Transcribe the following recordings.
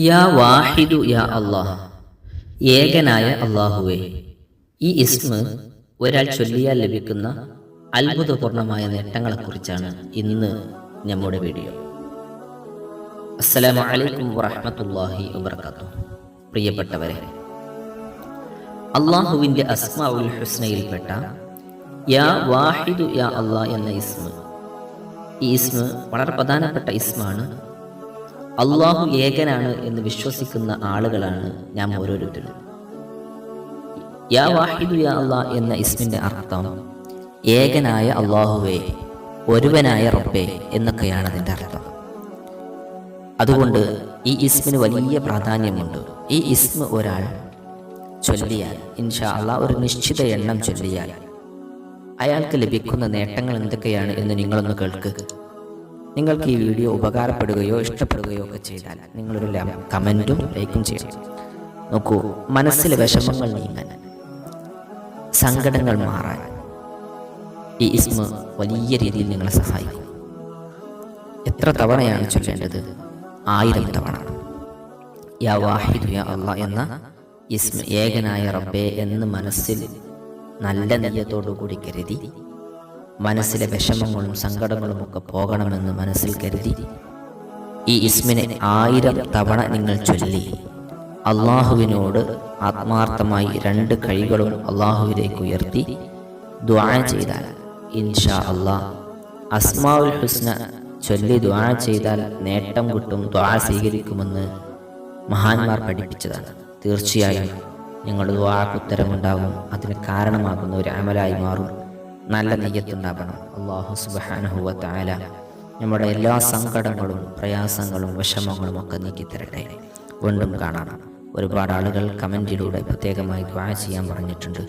യാ വാഹിദു യാ അള്ളാഹ്. ഏകനായ അള്ളാഹുവേ ഈ ഇസ്മ ഒരാൾ ചൊല്ലിയാൽ ലഭിക്കുന്ന അത്ഭുതപൂർണമായ നേട്ടങ്ങളെക്കുറിച്ചാണ് ഇന്ന് നമ്മുടെ വീഡിയോ. അസ്സലാമു അലൈക്കും വറഹ്മത്തുള്ളാഹി വബർക്കാത്തു പ്രിയപ്പെട്ടവരെ അള്ളാഹുവിന്റെ അസ്മാഉൽ ഹുസ്നയിൽപ്പെട്ട യാ വാഹിദു യാ അള്ളാഹ് എന്ന ഇസ്മ ഈ ഇസ്മ വളരെ പ്രധാനപ്പെട്ട ഇസ്മാണ് അള്ളാഹു ഏകനാണ് എന്ന് വിശ്വസിക്കുന്ന ആളുകളാണ് നാം ഓരോരുത്തരും. യാ വാഹിദു യാ അള്ളാഹ് എന്ന ഇസ്മിന്റെ അർത്ഥം ഏകനായ അള്ളാഹുവേ ഒരുവനായ റബ്ബേ എന്നൊക്കെയാണ് അതിന്റെ അർത്ഥം. അതുകൊണ്ട് ഈ ഇസ്മിന് വലിയ പ്രാധാന്യമുണ്ട്. ഈ ഇസ്മ ഒരാൾ ചൊല്ലിയാൽ ഇൻഷാ അള്ളാഹ് ഒരു നിശ്ചിത എണ്ണം ചൊല്ലിയാൽ അയാൾക്ക് ലഭിക്കുന്ന നേട്ടങ്ങൾ എന്തൊക്കെയാണ് എന്ന് നിങ്ങളൊന്ന് കേൾക്ക്. നിങ്ങൾക്ക് ഈ വീഡിയോ ഉപകാരപ്പെടുകയോ ഇഷ്ടപ്പെടുകയോ ഒക്കെ ചെയ്താൽ നിങ്ങളൊരു കമന്റും ലൈക്കും ചെയ്യണം. നോക്കൂ മനസ്സിലെ വിഷമങ്ങൾ നീങ്ങാൻ സങ്കടങ്ങൾ മാറാൻ ഈ ഇസ്മ വലിയ രീതിയിൽ നിങ്ങളെ സഹായിക്കും. എത്ര തവണയാണ് ചൊല്ലേണ്ടത്? ആയിരം തവണ. യാ വാഹിദു യാ അള്ളാ എന്ന ഇസ്മ ഏകനായ റബ്ബേ എന്ന് മനസ്സിൽ നല്ല നെയ്യത്തോടു കൂടി കരുതി മനസ്സിലെ വിഷമങ്ങളും സങ്കടങ്ങളും ഒക്കെ പോകണമെന്ന് മനസ്സിൽ കരുതി. ഈ ഇസ്മിനെ ആയിരം തവണ നിങ്ങൾ ചൊല്ലി. അള്ളാഹുവിനോട് ആത്മാർത്ഥമായി രണ്ട് കൈകളും അള്ളാഹുവിലേക്ക് ഉയർത്തി ദ്വാ ചെയ്താൽ ഇൻഷാ അള്ളാഹ്. അസ്മാവുൽ ഹുസ്ന ചൊല്ലി ദ്വാ ചെയ്താൽ നേട്ടം കിട്ടും ദ്വാ സ്വീകരിക്കുമെന്ന് മഹാന്മാർ പഠിപ്പിച്ചതാണ്. തീർച്ചയായും നിങ്ങളുടെ ദ്വാക്കുത്തരമുണ്ടാകും അതിന് കാരണമാകുന്ന ഒരു അമലായി മാറും. നല്ല നെയ്യത്തുണ്ടാകണം അള്ളാഹു സുബാനഹുവ നമ്മുടെ എല്ലാ സങ്കടങ്ങളും പ്രയാസങ്ങളും വിഷമങ്ങളും ഒക്കെ നീക്കിത്തരട്ടെ. വീണ്ടും കാണാം. ഒരുപാട് ആളുകൾ കമന്റിലൂടെ പ്രത്യേകമായി ദ്വാ ചെയ്യാൻ പറഞ്ഞിട്ടുണ്ട്.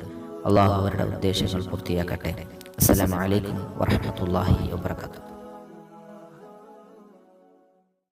അള്ളാഹു അവരുടെ ഉദ്ദേശങ്ങൾ പൂർത്തിയാക്കട്ടെ. അസ്സലാമലൈക്കും വറഹമത്തല്ലാഹി വാബർക്കാത്തു